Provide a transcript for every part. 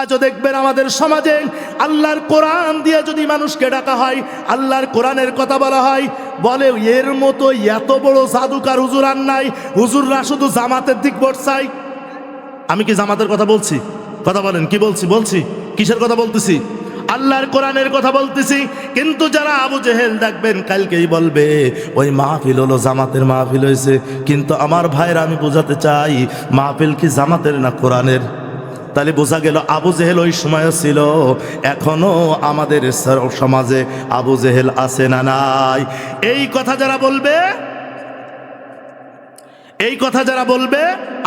আজও দেখবেন আমাদের সমাজে আল্লাহর কোরআন দিয়ে যদি মানুষকে ডাকা হয়, আল্লাহর কোরআনের কথা বলা হয়, বলে এর মতো এত বড় জাদুকার হুজুর আর নাই। হুজুররা শুধু জামাতের দিক বসাই আমি কি জামাতের কথা বলছি? কথা বলেন, কি বলছি? বলছি। কিসের কথা বলতেছি? আল্লাহর কোরআনের কথা বলতেছি। কিন্তু যারা আবু জেহেল দেখবেন, কালকেই বলবে, ওই মাহফিল হলো জামাতের মাহফিল হয়েছে। কিন্তু আমার ভাইরা আমি বোঝাতে চাই, মাহফিল কি জামাতের না কোরআনের? তাহলে বোঝা গেল আবু জেহেল ওই সময় ছিল। এখনও আমাদের সমাজে আবু জেহেল আছে না নাই? এই কথা যারা বলবে, এই কথা যারা বলবে,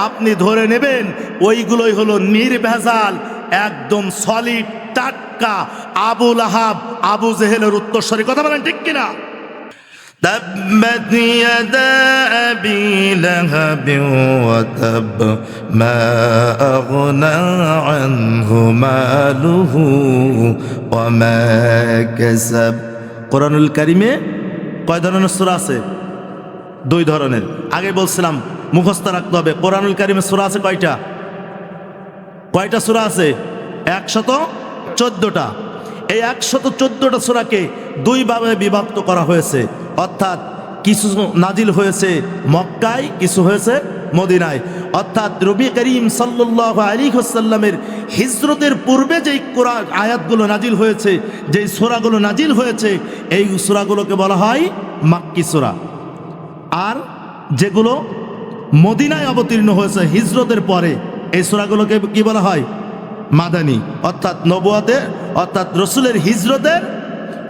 আপনি ধরে নেবেন ওইগুলোই হলো নির্ভেজাল, একদম সলিড টাটকা, আবুল আহাব, আবু জেহেলের উত্তরস্বরী কথা বলেন ঠিক কিনা? تبت يدا أبي لهب وتب ما أغنى عنه ماله وما كسب কোরআনুল কারিমে কয় ধরনের সূরা আছে দুই ধরনের আগে বলছিলাম মুখস্থ রাখতে হবে কোরআনুল কারিমে সূরা আছে কয়টা কয়টা সূরা আছে একশত চোদ্দটা এই একশত চোদ্দটা সূরাকে দুই ভাবে বিভক্ত করা হয়েছে অর্থাৎ কিছু নাজিল হয়েছে মক্কায়, কিছু হয়েছে মদিনায়। অর্থাৎ রবি করিম সাল্লাহ আলী হোসাল্লামের হিজরতের পূর্বে যেই কোরআন আয়াতগুলো নাজিল হয়েছে, যেই সূরাগুলো নাজিল হয়েছে, এই সূরাগুলোকে বলা হয় মাক্কি সূরা। আর যেগুলো মদিনায় অবতীর্ণ হয়েছে হিজরতের পরে, এই সূরাগুলোকে কি বলা হয়? মাদানী। অর্থাৎ নবুয়াতে, অর্থাৎ রসুলের হিজরতের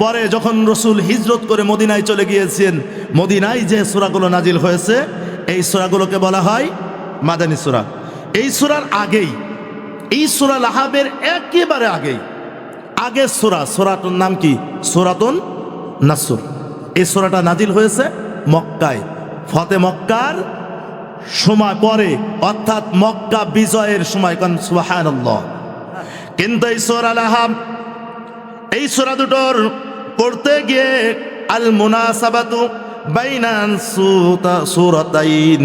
পরে যখন রসুল হিজরত করে মদিনায় চলে গিয়েছেন, মদিনায় যে সূরাগুলো নাজিল হয়েছে, এই সূরাগুলোকে বলা হয় মাদানী সূরা। এই সূরার আগেই, এই সূরা লাহাবের একেবারে আগেই আগের সূরা সূরাটার নাম কি? সূরাতুন নাসুর। এই সূরাটা নাজিল হয়েছে মক্কায়। ফতে মক্কার সময় পরে, অর্থাৎ মক্কা বিজয়ের সময়, কারণ সুবহানাল্লাহ। কিন্তু এই সূরা লাহাব, এই সূরা দুটোর পড়তে গিয়ে আল মুনাসাবাতু বাইনান সুতা সূরাতাইন।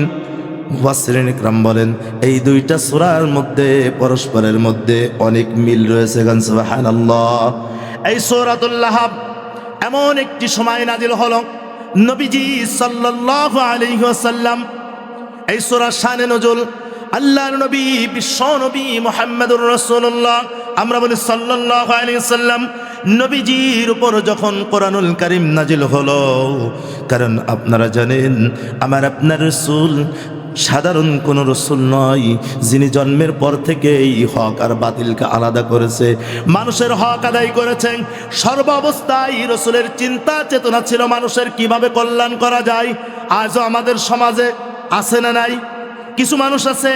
বলেন, এই দুইটা সূরার মধ্যে, পরস্পরের মধ্যে অনেক মিল রয়েছে গান, সুবহানাল্লাহ। এই সূরাতুল এমন একটি সময় নাজিল হলো, নবীজি সাল্লাল্লাহু আলাইহি ওয়াসাল্লাম, এই সূরা শানে নজুল, আল্লাহর নবী, বিশ্ব নবী মুহাম্মদুর রাসূলুল্লাহ, আমরা বলি সাল্লাল্লাহু আলাইহি সাল্লাম নবীজির উপর যখন কোরআনুল কারীম নাজিল হলো, কারণ আপনারা জানেন, আমার আপনার রসুল সাধারণ কোন রসুল নয়, যিনি জন্মের পর থেকেই হক আর বাতিলকে আলাদা করেছে। মানুষের হক আদায় করেছেন। সর্ব অবস্থায় রসুলের চিন্তা চেতনা ছিল মানুষের কীভাবে কল্যাণ করা যায়। আজও আমাদের সমাজে আছে না নাই? কিছু মানুষ আছে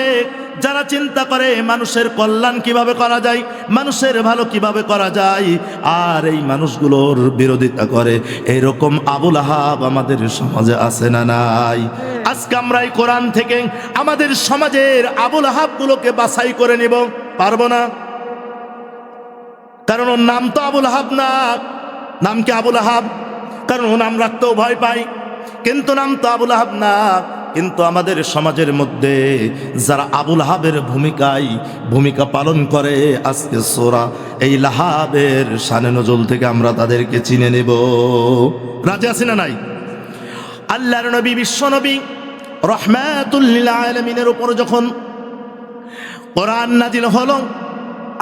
যারা চিন্তা করে মানুষের কল্যাণ কীভাবে করা যায়, মানুষের ভালো কীভাবে করা যায়, আর এই মানুষগুলোর বিরোধিতা করে, এরকম আবুল আহাব আমাদের সমাজে আছে না নাই? আজকে আমরা এই কোরআন থেকে আমাদের সমাজের আবুল আহাবগুলোকে বাছাই করে নিব, পারব না? কারণ ওর নাম তো আবুল আহাব না। নাম কি আবুল আহাব? কারণ ও নাম রাখতেও ভয় পাই, কিন্তু নাম তো আবুল আহাব না। কিন্তু আমাদের সমাজের মধ্যে যারা আবুল হাবের ভূমিকায় ভূমিকা পালন করে, আজকে সোরা এই লাহাবের সানে নজল থেকে আমরা তাদেরকে চিনে নেব। রাজি আছি না নাই? আল্লাহর নবী, বিশ্ব নবী রহমাতুল্লিল আলমিনের উপর যখন কোরআন নাজিল হলো,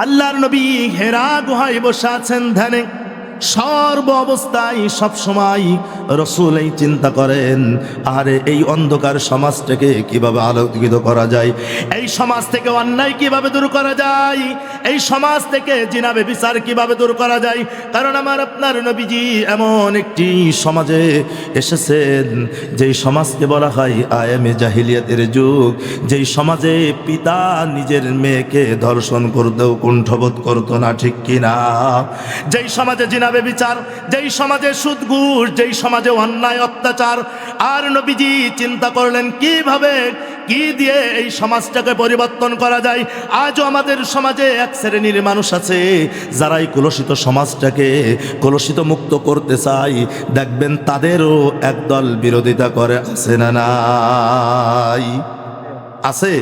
আল্লাহর নবী হেরা গুহায় বসে আছেন ধ্যানে। সর্ব অবস্থায় সব সময় রসুল এই চিন্তা করেন, আরে এই অন্ধকার সমাজটাকে কীভাবে আলোকিত করা যায়? এই সমাজ থেকে অন্যায় কীভাবে দূর করা যায়? এই সমাজ থেকে জিনাবে বিচার কীভাবে দূর করা যায়? কারণ আমার আপনার নবীজি এমন একটি সমাজে এসেছেন, যেই সমাজকে বলা হয় আয়ামে জাহিলিয়াতের যুগ। যেই সমাজে পিতা নিজের মেয়েকে ধর্ষণ করতেও কুণ্ঠবোধ করতো না, ঠিক কিনা? যেই সমাজে জিনাবে বিচার? যেই সমাজে সুদ যেই সমাজে অন্যায়, অত্যাচার, আর নবীজি চিন্তা করলেন, কীভাবে, কি দিয়ে এই সমাজটাকে পরিবর্তন করা যায়? আজও আমাদের সমাজে এক শ্রেণির মানুষ আছে যারা এই সমাজটাকে কলুষিত মুক্ত করতে চাই দেখবেন তাদেরও একদল বিরোধিতা করে, আছে না নাই? আছে।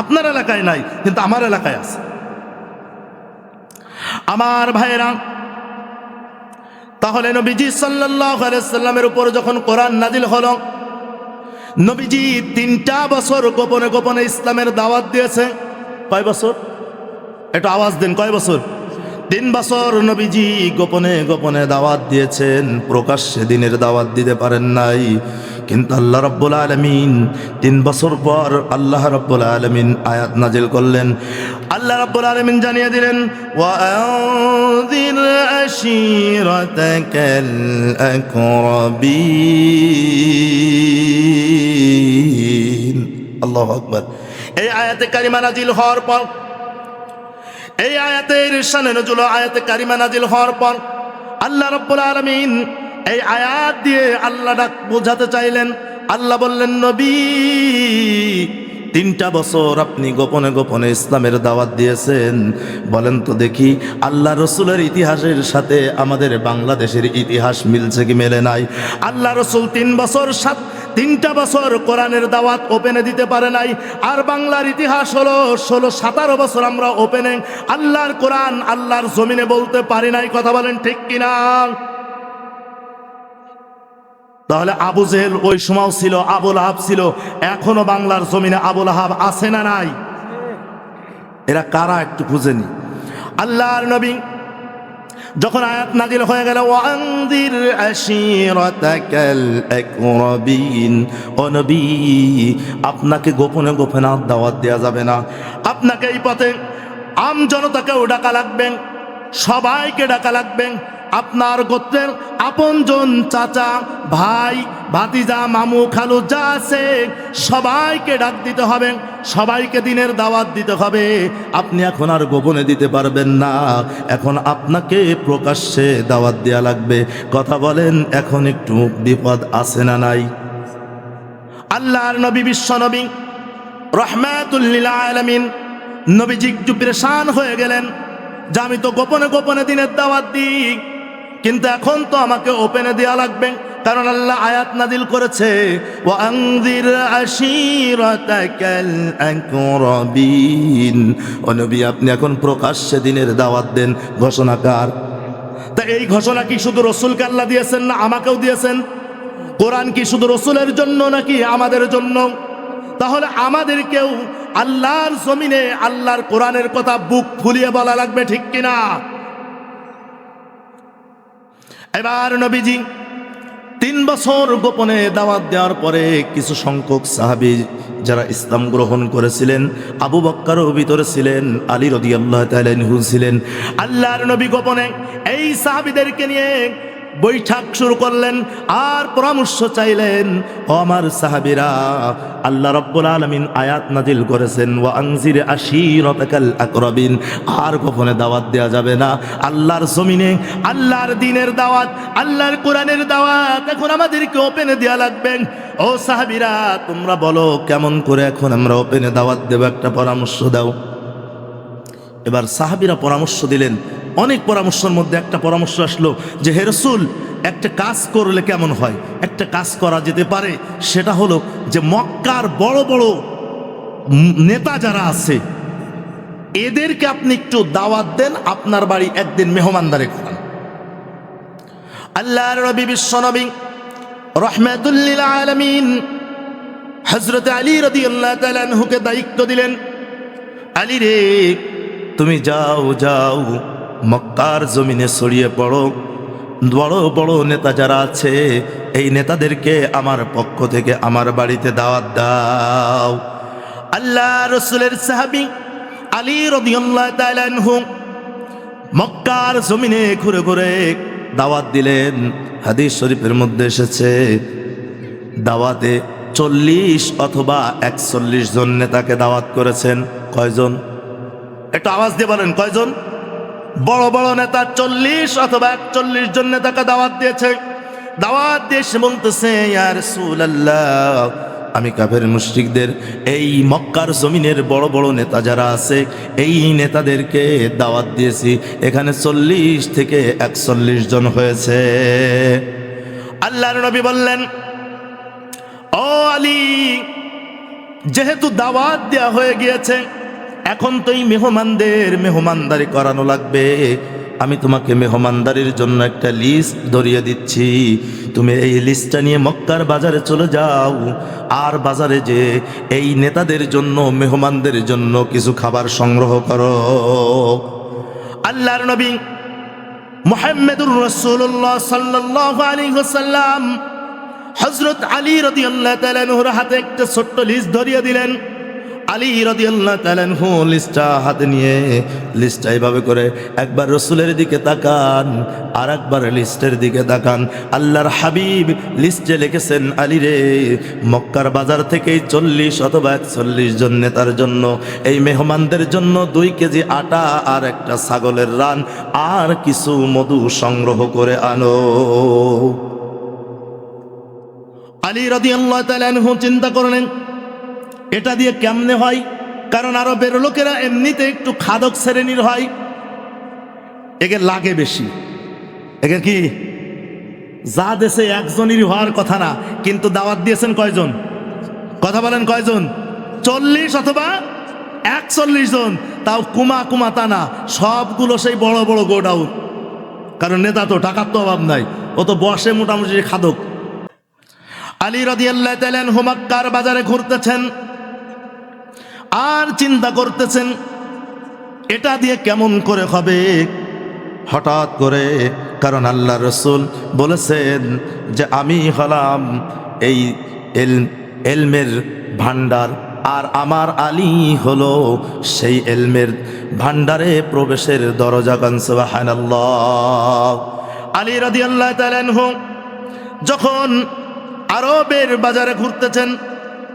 আপনার এলাকায় নাই, কিন্তু আমার এলাকায় আছে। আমার ভাইরা তাহলে নবীজি সাল্লামের উপর যখন কোরআন নাজিল হল, নবীজি তিনটা বছর গোপনে গোপনে ইসলামের দাওয়াত দিয়েছে। কয় বছর? একটু আওয়াজ দিন, কয় বছর? তিন বছর নবীজি গোপনে গোপনে দাওয়াত দিয়েছেন। প্রকাশ্যে দিনের দাওয়াত দিতে পারেন নাই। কিন্তু আল্লাহ রব্বুল আলমিন তিন বছর পর আল্লাহ রব্বুল আলমিন আয়াত নাজিল করলেন। আল্লাহ রব্বুল আলমিন জানিয়ে দিলেন আল্লাহ আকবর। এই আয়াতে কারিমা নাজিল হওয়ার পর এই আয়াতের শানে নজুল আয়াতে কারিমা নাজিল হওয়ার পর আল্লাহ রব্বুল আলমিন এই আয়াত দিয়ে আল্লাহ ডাক বোঝাতে চাইলেন। আল্লাহ বললেন, নবী তিনটা বছর আপনি গোপনে গোপনে ইসলামের দাওয়াত দিয়েছেন। বলেন তো দেখি, আল্লাহ রসুলের ইতিহাসের সাথে আমাদের বাংলাদেশের ইতিহাস মিলছে কি মেলে নাই? আল্লাহ রসুল তিন বছর সাত, তিনটা বছর কোরআনের দাওয়াত ওপেনে দিতে পারে নাই। আর বাংলার ইতিহাস হলো ষোলো, সতেরো বছর আমরা ওপেনে, আল্লাহর কোরআন আল্লাহর জমিনে বলতে পারি নাই। কথা বলেন ঠিক কিনা? তাহলে আবু জেহেল ওই সময় ছিল আবুল আহাব ছিল। এখনও বাংলার জমিনে আবুল আহাব আছে না নাই? এরা কারা একটু খুঁজেনি আল্লাহর নবী যখন আয়াত নাজিল হয়ে গেল, ওয়ান্দির আশিরাতাকাল আকরাবিন ও নবী, আপনাকে গোপনে গোপনে দাওয়াত দেওয়া যাবে না। আপনাকে এই পথে আম জনতাকেও ডাকা লাগবেন সবাইকে ডাকা লাগবেন আপনার গোত্রের আপনজন চাচা, ভাই, ভাতিজা, মামু, খালু যা আছে, সবাইকে ডাক দিতে হবে, সবাইকে দিনের দাওয়াত দিতে হবে। আপনি এখন আর গোপনে দিতে পারবেন না। এখন আপনাকে প্রকাশ্যে দাওয়াত দেওয়া লাগবে। কথা বলেন, এখন একটু বিপদ আছে না নাই? আল্লাহর নবী, বিশ্ব নবী রহমাতুল্লিল আলমিন একটু প্রেশান হয়ে গেলেন যে আমি তো গোপনে গোপনে দিনের দাওয়াত দিই। কিন্তু এখন তো আমাকে ওপেনে দেওয়া লাগবে। কারণ আল্লাহ আয়াত নাদিল করেছে ও আংদির নবী, আপনি এখন প্রকাশ্যে দিনের দাওয়াত দেন। ঘোষণাকার তা এই ঘোষণা কি শুধু রসুলকে আল্লাহ দিয়েছেন না আমাকেও দিয়েছেন? কোরআন কি শুধু রসুলের জন্য নাকি আমাদের জন্য? তাহলে আমাদেরকেও আল্লাহর জমিনে আল্লাহর কোরআনের কথা বুক ফুলিয়ে বলা লাগবে ঠিক কিনা? এবার নবীজি তিন বছর গোপনে দাওয়াত দেওয়ার পরে কিছু সংখ্যক সাহাবি যারা ইসলাম গ্রহণ করেছিলেন, আবু বক্কারও ভিতরে ছিলেন, আলী রদি আল্লাহ তালহু ছিলেন। আল্লাহর নবী গোপনে এই সাহাবিদেরকে নিয়ে বৈঠক শুরু করলেন আর পরামর্শ চাইলেন আমার সাহাবিরা, আল্লাহ রব্বুল আলমিন আয়াত নাজিল করেছেন ও আংজির আশিরতাকাল আকরবিন, আর গোপনে দাওয়াত দেওয়া যাবে না। আল্লাহর জমিনে, আল্লাহর দিনের দাওয়াত, আল্লাহর কোরআনের দাওয়াত এখন আমাদেরকে ওপেনে দেওয়া লাগবেন ও সাহাবিরা, তোমরা বলো, কেমন করে এখন আমরা ওপেনে দাওয়াত দেবো? একটা পরামর্শ দাও। এবার সাহাবিরা পরামর্শ দিলেন অনেক পরামর্শের মধ্যে একটা পরামর্শ আসলো যে হেরসুল একটা কাজ করলে কেমন হয়? একটা কাজ করা যেতে পারে, সেটা হলো যে, মক্কার বড় বড় নেতা যারা আছে, এদেরকে আপনি একটু দাওয়াত দেন, আপনার বাড়ি একদিন মেহমানদারে খান আল্লাহর রবি বিশ্ব নবী রহমাতুল্লিল আলমিন হজরত আলী রদি আল্লাহ দায়িত্ব দিলেন। আলী রে, তুমি যাও যাও। মক্কার জমিনে ছড়িয়ে পড়ো। বড় বড় নেতা যারা আছে, এই নেতাদেরকে আমার পক্ষ থেকে আমার বাড়িতে দাওয়াত দাও। আল্লাহ রসুলের সাহাবি আলী রদিয়াল্লাহ তাআলাহু মক্কার জমিনে ঘুরে ঘুরে দাওয়াত দিলেন। হাদিস শরীফের মধ্যে এসেছে, দাওয়াতে চল্লিশ অথবা একচল্লিশ জন নেতাকে দাওয়াত করেছেন। কয়জন? একটু আওয়াজ দিয়ে বলেন, কয়জন? বড় বড় নেতা চল্লিশ অথবা একচল্লিশ জন নেতাকে দাওয়াত দিয়েছে। দাওয়াত দিয়ে সে বলতেছে আমি কাফের মুশরিকদের এই মক্কার জমিনের বড় বড় নেতা যারা আছে, এই নেতাদেরকে দাওয়াত দিয়েছি। এখানে চল্লিশ থেকে একচল্লিশ জন হয়েছে। আল্লাহর নবী বললেন, ও আলী, যেহেতু দাওয়াত দেওয়া হয়ে গিয়েছে এখন তো এই মেহমানদের মেহমানদারি করানো লাগবে। আমি তোমাকে মেহমানদারির জন্য একটা লিস্ট ধরিয়ে দিচ্ছি। তুমি এই লিস্টটা নিয়ে মক্কার বাজারে চলে যাও। আর বাজারে যে এই নেতাদের জন্য, মেহমানদের জন্য কিছু খাবার সংগ্রহ করো। আল্লাহর নবী মোহাম্মদুর রসুল্লাহ সাল্লাহ আলী সাল্লাম হজরত আলী রদি আল্লাহ তালানহুর হাতে একটা ছোট্ট লিস্ট ধরিয়ে দিলেন। আলী আল্লাহ তালানহু লিস্টটা হাতে নিয়ে লিস্টটা এইভাবে করে একবার রসুলের দিকে তাকান আর একবার লিস্টের দিকে তাকান। আল্লাহর হাবিব লিস্টে লিখেছেন, আলী রে, মক্কার বাজার থেকে চল্লিশ অথবা একচল্লিশ জন নেতার জন্য, এই মেহমানদের জন্য দুই কেজি আটা আর একটা ছাগলের রান, আর কিছু মধু সংগ্রহ করে আনো। আলী আল্লাহ তালানহু চিন্তা করলেন এটা দিয়ে কেমনে হয়? কারণ আরবের লোকেরা এমনিতে একটু খাদক শ্রেণির হয়। একে লাগে বেশি। একে কি? যা দেশে একজনেরই হওয়ার কথা না, কিন্তু দাওয়াত দিয়েছেন কয়জন? কথা বলেন কয়জন? চল্লিশ অথবা একচল্লিশ জন। তাও কুমা কুমা তা না, সবগুলো সেই বড় বড় গোডাউন। কারণ নেতা তো, টাকার তো অভাব নাই। ও তো বসে মোটামুটি খাদক। আলী রদিয়াল্লাহ তালেন হুমাক্কার বাজারে ঘুরতেছেন। আর চিন্তা করতেছেন, এটা দিয়ে কেমন করে হবে? হঠাৎ করে কারণ আল্লাহ রসুল বলেছেন যে আমি হলাম এই এল এলমের ভান্ডার আর আমার আলী হলো সেই এলমের ভান্ডারে প্রবেশের দরজা কানসবাহান আলী রাদি আল্লাহ যখন আরবের বাজারে ঘুরতেছেন,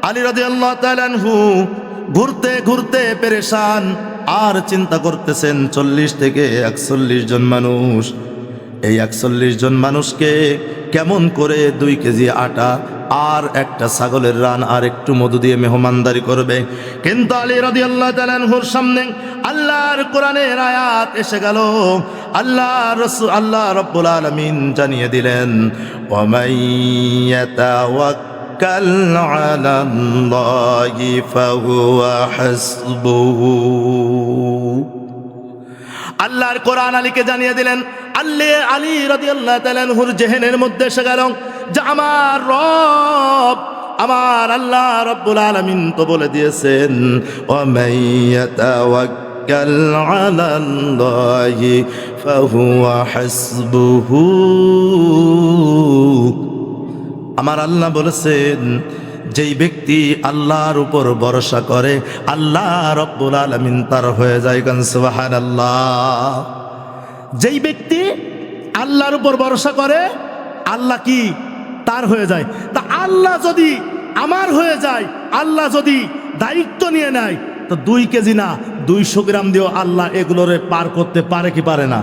আলী রাদি আল্লাহ তালানহু ঘুরতে ঘুরতে পেরেশান। আর চিন্তা করতেছেন চল্লিশ থেকে একচল্লিশ জন মানুষ। এই একচল্লিশ জন মানুষকে কেমন করে দুই কেজি আটা আর একটা ছাগলের রান আর একটু মধু দিয়ে মেহমানদারি করবে? কিন্তু আলী রাদি আল্লাহ তালানহুর সামনে আল্লাহর কোরআনের আয়াত এসে গেল। আল্লাহ রসু আল্লাহ রব্বুল আলমিন জানিয়ে দিলেন ওমাইয়াতাওয়াক্কাল আলা আল্লাহি ফাহুয়া হাসবুহু আল্লাহর কোরআন আলীকে জানিয়ে দিলেন, আল্লে আলী রদি আল্লাহ তালানহুর জেহেনের মধ্যে এসে গেল যে আমার রব, আমার আল্লাহ রব্বুল আলমিন তো বলে দিয়েছেন ওমাইয়াতাওয়াক্কাল আলা আল্লাহি ফাহুয়া হাসবুহু। আমার আল্লাহ বলেছেন, যেই ব্যক্তি আল্লাহর উপর ভরসা করে, আল্লাহ রব্বুল আলমিন তার হয়ে যায় সুবাহান আল্লাহ যেই ব্যক্তি আল্লাহর উপর ভরসা করে, আল্লাহ কি? তার হয়ে যায়। তা আল্লাহ যদি আমার হয়ে যায়, আল্লাহ যদি দায়িত্ব নিয়ে নেয়, তো দুই কেজি না, দুইশো গ্রাম দিয়েও আল্লাহ এগুলোরে পার করতে পারে কি পারে না?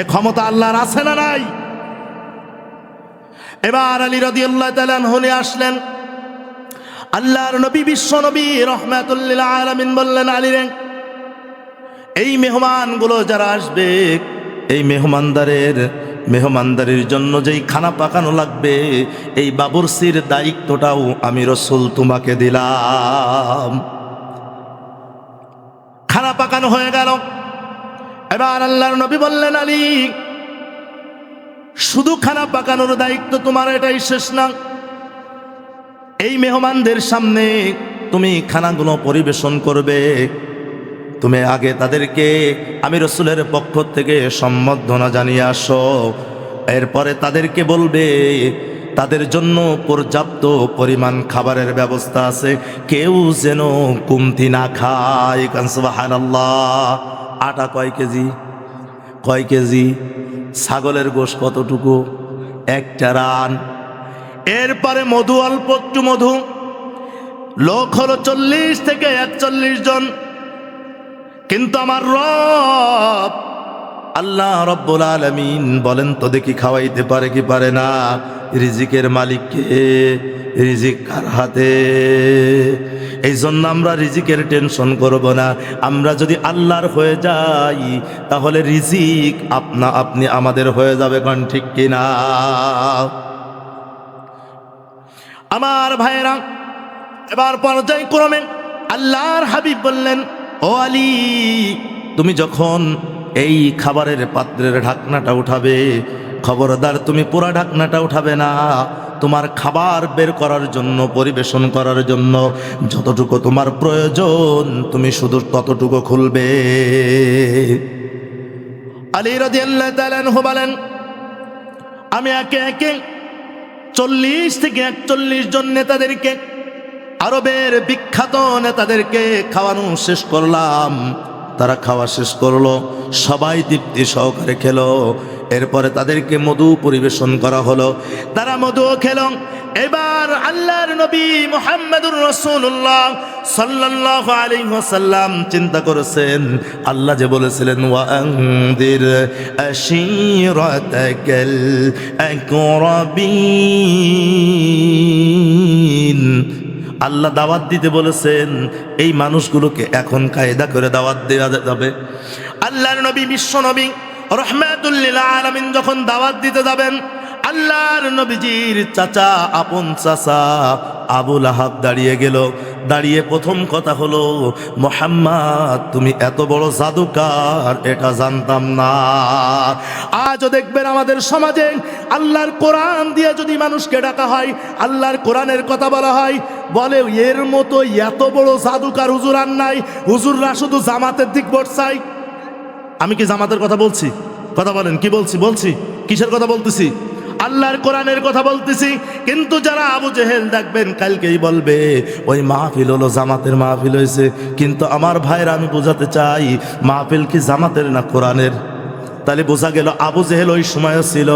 এ ক্ষমতা আল্লাহর আছে না নাই? এবার আলী রদি আল্লাহ তালান হলে আসলেন। আল্লাহর নবী, বিশ্ব নবী রহমাতুল্লিল আলমিন বললেন আলীরে এই মেহমানগুলো যারা আসবে, এই মেহমানদারের, মেহমানদারির জন্য যেই খানা পাকানো লাগবে, এই বাবুরসির দায়িত্বটাও আমি রসুল তোমাকে দিলাম। খানা পাকানো হয়ে গেল। এবার আল্লাহর নবী বললেন, আলী শুধু খানা পাকানোর দায়িত্ব তোমার, এটাই শেষ না। এই মেহমানদের সামনে তুমি খানাগুলো পরিবেশন করবে। তুমি আগে তাদেরকে আমি রসুলের পক্ষ থেকে সম্বর্ধনা জানিয়ে আসো। এরপরে তাদেরকে বলবে, তাদের জন্য পর্যাপ্ত পরিমাণ খাবারের ব্যবস্থা আছে। কেউ যেন কুমতি না খায়। কানসবাহান আটা কয় কেজি? কয় কেজি? ছাগলের গোশ কতটুকু? একটা রান। এরপরে মধু, অল্প একটু মধু। লোক হলো চল্লিশ থেকে একচল্লিশ জন। কিন্তু আমার রব আল্লাহ রব্বুল আলমিন বলেন তো দেখি খাওয়াইতে পারে কি পারে না? রিজিকের মালিককে রিজিক কার হাতে? এই জন্য আমরা রিজিকের টেনশন করব না। আমরা যদি আল্লাহর হয়ে যাই, তাহলে রিজিক আপনা আপনি আমাদের হয়ে যাবে, কারণ ঠিক কিনা আমার ভাইয়েরা, এবার পর্যায়ক্রমে আল্লাহর হাবিব বললেন, ও আলী, তুমি যখন এই খাবারের পাত্রের ঢাকনাটা উঠাবে। খবরদার, তুমি পুরা ঢাকনাটা উঠাবে না। তোমার খাবার বের করার জন্য, পরিবেশন করার জন্য যতটুকু তোমার প্রয়োজন, তুমি শুধু ততটুকু খুলবে। আলী রাজি আল্লাহ বলেন, আমি একে একে চল্লিশ থেকে একচল্লিশ জন নেতাদেরকে, আরবের বিখ্যাত নেতাদেরকে খাওয়ানো শেষ করলাম। তারা খাওয়া শেষ করল, সবাই তৃপ্তি সহকারে খেলো। এরপরে তাদেরকে মধু পরিবেশন করা হলো। তারা মধু খেলো। এবার আল্লাহর নবী মোহাম্মদুর রসুল্লাহ সাল্লাল্লাহু আলাইহি ওয়াসাল্লাম চিন্তা করেছেন, আল্লাহ যে বলেছিলেন ওয়াংদির আশিরাতাকাল আকরাবিন। আল্লাহ দাওয়াত দিতে বলেছেন, এই মানুষগুলোকে এখন কায়দা করে দাওয়াত দেওয়া যাবে। আল্লাহর নবী, বিশ্ব নবী রহমাতুল্লিল আলমিন যখন দাওয়াত দিতে যাবেন আল্লাহর নবীজির চাচা, আপন চাচা আবুল আহাব দাঁড়িয়ে গেল। দাঁড়িয়ে প্রথম কথা হলো, মোহাম্মদ, তুমি এত বড় জাদুকার, এটা জানতাম না। আজও দেখবেন আমাদের সমাজে আল্লাহর কোরআন দিয়ে যদি মানুষকে ডাকা হয়, আল্লাহর কোরআনের কথা বলা হয়, বলে, এর মতো এত বড় জাদুকার হুজুর আর নাই। হুজুররা শুধু জামাতের দিক বসাই আমি কি জামাতের কথা বলছি? কথা বলেন, কি বলছি? বলছি। কিসের কথা বলতেছি? আল্লাহর কোরআনের কথা বলতেছি, কিন্তু যারা আবু জেহেল দেখবেন, কালকেই বলবে, ওই মাহফিল হলো, জামাতের মাহফিল হয়েছে। কিন্তু আমার ভাইরা আমি বোঝাতে চাই, মাহফিল কি জামাতের না কোরআনের? তাহলে বোঝা গেল, আবু জেহেল ওই সময় ছিল।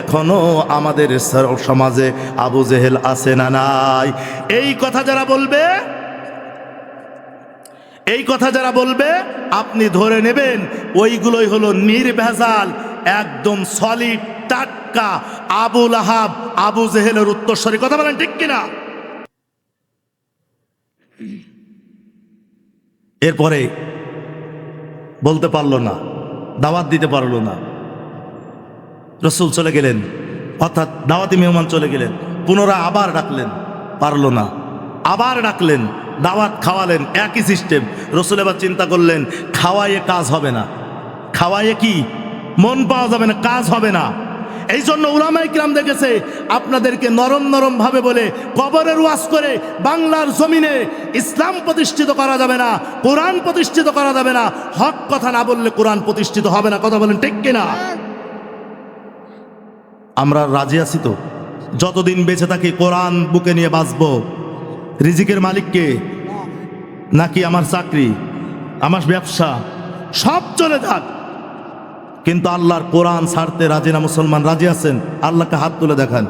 এখনও আমাদের সমাজে আবু জেহেল আছে না নাই? এই কথা যারা বলবে, এই কথা যারা বলবে, আপনি ধরে নেবেন, ওইগুলোই হলো নির্ভেজাল, একদম সলিড টাটকা আবুল আহাব আবু জেহেলের উত্তরস্বরী কথা বলেন ঠিক কিনা? এরপরে বলতে পারল না, দাওয়াত দিতে পারল না। রসুল চলে গেলেন, অর্থাৎ দাওয়াতি মেহমান চলে গেলেন পুনরায় আবার ডাকলেন, পারল না। আবার ডাকলেন, দাওয়াত খাওয়ালেন, একই সিস্টেম। রসুল এবার চিন্তা করলেন, খাওয়াইয়ে কাজ হবে না। খাওয়াইয়ে কি? মন পাওয়া যাবে না, কাজ হবে না। এই জন্য উলামাই কিরাম দেখেছে, আপনাদেরকে নরম নরম ভাবে বলে কবরের ওয়াজ করে বাংলার জমিনে ইসলাম প্রতিষ্ঠিত করা যাবে না, কোরআন প্রতিষ্ঠিত করা যাবে না, হক কথা না বললে কোরআন প্রতিষ্ঠিত হবে না, কথা বলেন ঠিক কিনা? আমরা রাজি আছি তো? যতদিন বেঁচে থাকি কোরআন বুকে নিয়ে বাঁচবো। রিজিকের মালিককে নাকি আমার চাকরি, আমার ব্যবসা? সব চলে যাক। কিন্তু আল্লাহর কোরআন ছাড়তে রাজি না মুসলমান রাজি আছেন? আল্লাহকে হাত তুলে দেখান।